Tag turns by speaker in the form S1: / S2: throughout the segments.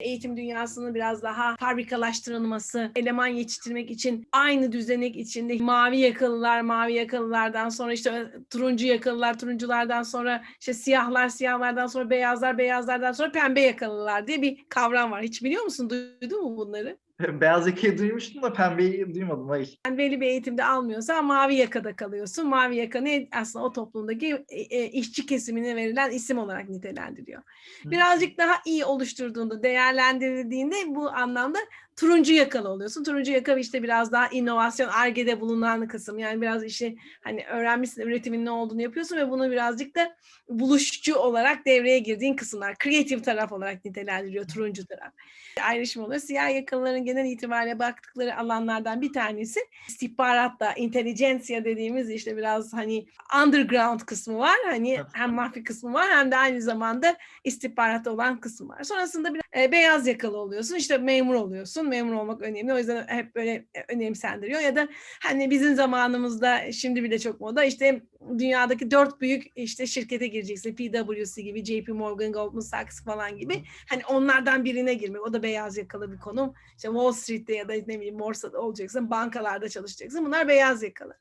S1: eğitim dünyasının biraz daha fabrikalaştırılması, eleman yetiştirmek için aynı düzenek içinde mavi yakalılar, mavi yakalılardan sonra işte turuncu yakalılar, turunculardan sonra işte siyahlar, siyahlardan sonra beyazlar, beyazlardan sonra pembe yakalılar diye bir kavram var. Hiç biliyor musun? Duydun mu bunları?
S2: Beyaz yakayı duymuştum da pembeyi duymadım. Hayır.
S1: Belli bir eğitimde almıyorsan mavi yakada kalıyorsun. Mavi yaka ne aslında o toplumdaki e, e, işçi kesimine verilen isim olarak nitelendiriyor. Birazcık daha iyi oluşturduğunda, değerlendirildiğinde bu anlamda turuncu yakalı oluyorsun. Turuncu yaka işte biraz daha inovasyon, argede bulunan kısım. Yani biraz işi hani öğrenmişsin, üretimin ne olduğunu yapıyorsun ve bunu birazcık da buluşçu olarak devreye girdiğin kısımlar. Kreatif taraf olarak nitelendiriyor turuncu taraf. Ayrışma oluyor. Siyah yakalıların genel itibariyle baktıkları alanlardan bir tanesi istihbaratta, intelijensiya dediğimiz işte biraz hani underground kısmı var. Hani hem mahfi kısmı var hem de aynı zamanda istihbaratta olan kısmı var. Sonrasında bir e, beyaz yakalı oluyorsun. işte memur oluyorsun. Memur olmak önemli. O yüzden hep böyle e, önemsendiriyor. Ya da hani bizim zamanımızda şimdi bile çok moda işte dünyadaki dört büyük işte şirkete gireceksin. PwC gibi, JP Morgan, Goldman Sachs falan gibi. Hani onlardan birine girmek. O da beyaz yakalı bir konum. İşte Wall Street'te ya da ne bileyim borsada olacaksın. Bankalarda çalışacaksın. Bunlar beyaz yakalı.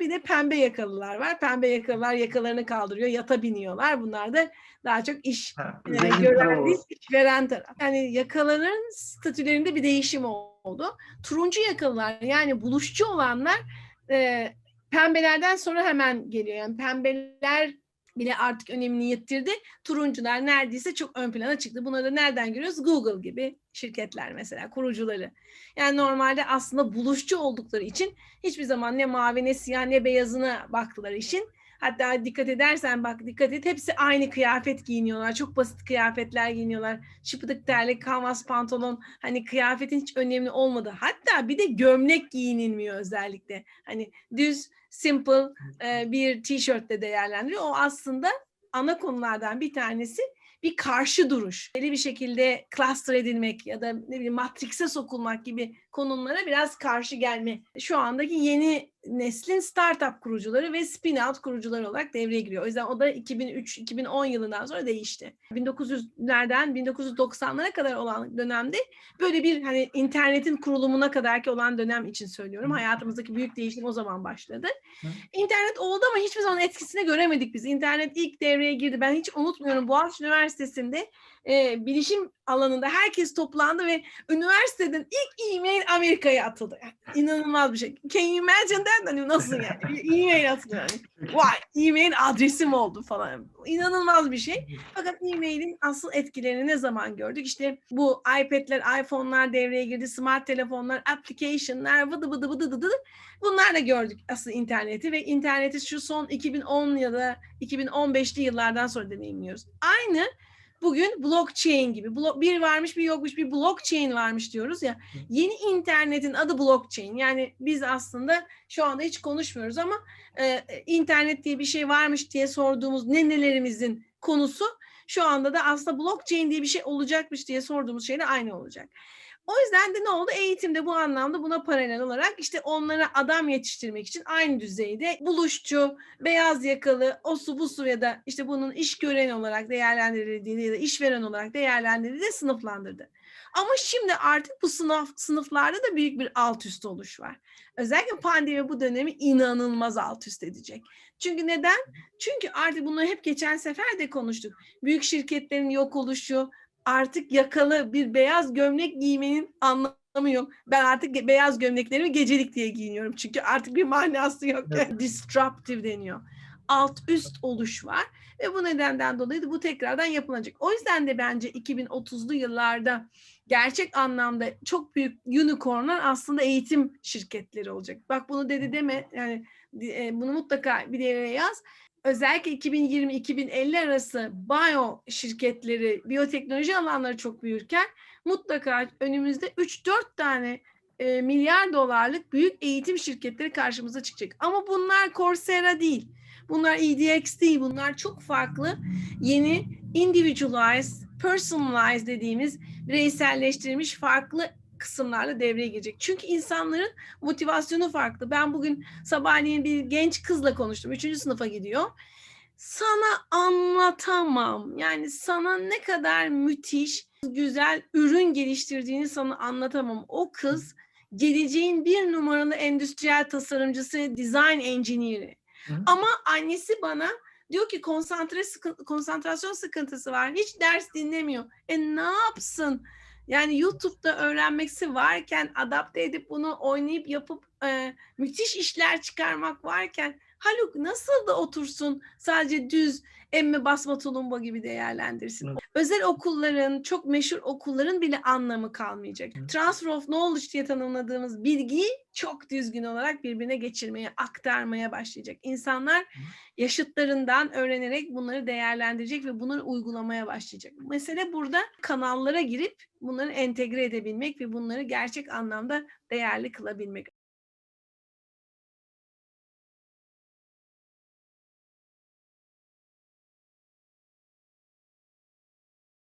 S1: Bir de pembe yakalılar var. Pembe yakalılar yakalarını kaldırıyor. Yata biniyorlar. Bunlar da daha çok iş
S2: Ha,
S1: yani
S2: zengin
S1: gören değil, veren taraf. Yani yakaların statülerinde bir değişim oldu. Turuncu yakalılar yani buluşçu olanlar e, pembelerden sonra hemen geliyor. Yani pembeler bile artık önemini yitirdi. Turuncular neredeyse çok ön plana çıktı. Bunları da nereden görüyoruz? Google gibi şirketler mesela kurucuları. Yani normalde aslında buluşçu oldukları için hiçbir zaman ne mavi ne siyah ne beyazına baktılar işin. Hatta dikkat edersen bak dikkat et hepsi aynı kıyafet giyiniyorlar. Çok basit kıyafetler giyiniyorlar. Şıpıdık terlik, kanvas pantolon hani kıyafetin hiç önemli olmadı. Hatta bir de gömlek giyinilmiyor özellikle. Hani düz, simple e, bir tişörtle değerlendiriyor. O aslında ana konulardan bir tanesi bir karşı duruş. Belli bir şekilde cluster edilmek ya da ne bileyim matrikse sokulmak gibi konumlara biraz karşı gelme. Şu andaki yeni neslin startup kurucuları ve spin-out kurucuları olarak devreye giriyor. O yüzden o da 2003-2010 yılından sonra değişti. 1900'lerden 1990'lara kadar olan dönemde böyle bir hani internetin kurulumuna kadar ki olan dönem için söylüyorum. Hayatımızdaki büyük değişim o zaman başladı.
S2: Hı.
S1: İnternet oldu ama hiçbir zaman etkisini göremedik biz. İnternet ilk devreye girdi. Ben hiç unutmuyorum Boğaziçi Üniversitesi'nde e, bilişim alanında herkes toplandı ve üniversiteden ilk e-mail Amerika'ya atıldı. Yani inanılmaz bir şey. Can you imagine that? Hani nasıl yani? E-mail atılıyor. Yani. Vay e-mail adresim oldu falan. İnanılmaz bir şey. Fakat e-mailin asıl etkilerini ne zaman gördük? İşte bu iPad'ler, iPhone'lar devreye girdi, smart telefonlar, application'lar, vıdı vıdı vıdı vıdı. Bunlarla gördük asıl interneti ve interneti şu son 2010 ya da 2015'li yıllardan sonra deneyimliyoruz. Aynı bugün blockchain gibi. Blo- bir varmış bir yokmuş bir blockchain varmış diyoruz ya. Yeni internetin adı blockchain. Yani biz aslında şu anda hiç konuşmuyoruz ama e, internet diye bir şey varmış diye sorduğumuz nenelerimizin konusu şu anda da aslında blockchain diye bir şey olacakmış diye sorduğumuz şeyle aynı olacak. O yüzden de ne oldu? Eğitimde bu anlamda buna paralel olarak işte onlara adam yetiştirmek için aynı düzeyde buluşçu, beyaz yakalı, o su bu su ya da işte bunun iş gören olarak değerlendirildiğini ya da işveren olarak değerlendirildiğini sınıflandırdı. Ama şimdi artık bu sınıf sınıflarda da büyük bir alt üst oluş var. Özellikle pandemi bu dönemi inanılmaz alt üst edecek. Çünkü neden? Çünkü artık bunu hep geçen sefer de konuştuk. Büyük şirketlerin yok oluşu, artık yakalı bir beyaz gömlek giymenin anlamı yok. Ben artık beyaz gömleklerimi gecelik diye giyiniyorum. Çünkü artık bir manası yok.
S2: Evet.
S1: Disruptive deniyor. Alt üst oluş var ve bu nedenden dolayı da bu tekrardan yapılacak. O yüzden de bence 2030'lu yıllarda gerçek anlamda çok büyük unicornlar aslında eğitim şirketleri olacak. Bak bunu dedi deme yani e, bunu mutlaka bir yere yaz. Özellikle 2020-2050 arası bio şirketleri, biyoteknoloji alanları çok büyürken mutlaka önümüzde 3-4 tane e, milyar dolarlık büyük eğitim şirketleri karşımıza çıkacak. Ama bunlar Coursera değil. Bunlar EDX değil. Bunlar çok farklı yeni individualized, personalized dediğimiz bireyselleştirilmiş farklı kısımlarla devreye girecek. Çünkü insanların motivasyonu farklı. Ben bugün sabahleyin bir genç kızla konuştum. Üçüncü sınıfa gidiyor. sana anlatamam. Yani sana ne kadar müthiş, güzel ürün geliştirdiğini sana anlatamam. O kız geleceğin bir numaralı endüstriyel tasarımcısı, design engineer'i. Ama annesi bana diyor ki konsantre sıkı- konsantrasyon sıkıntısı var. Hiç ders dinlemiyor. E ne yapsın? Yani YouTube'da öğrenmeksi varken adapte edip bunu oynayıp yapıp e, müthiş işler çıkarmak varken Haluk nasıl da otursun sadece düz emme basma tulumba gibi değerlendirsin.
S2: Evet.
S1: Özel okulların, çok meşhur okulların bile anlamı kalmayacak.
S2: Evet.
S1: Transfer of knowledge diye tanımladığımız bilgiyi çok düzgün olarak birbirine geçirmeye, aktarmaya başlayacak. İnsanlar yaşıtlarından öğrenerek bunları değerlendirecek ve bunları uygulamaya başlayacak. Mesele burada kanallara girip bunları entegre edebilmek ve bunları gerçek anlamda değerli kılabilmek.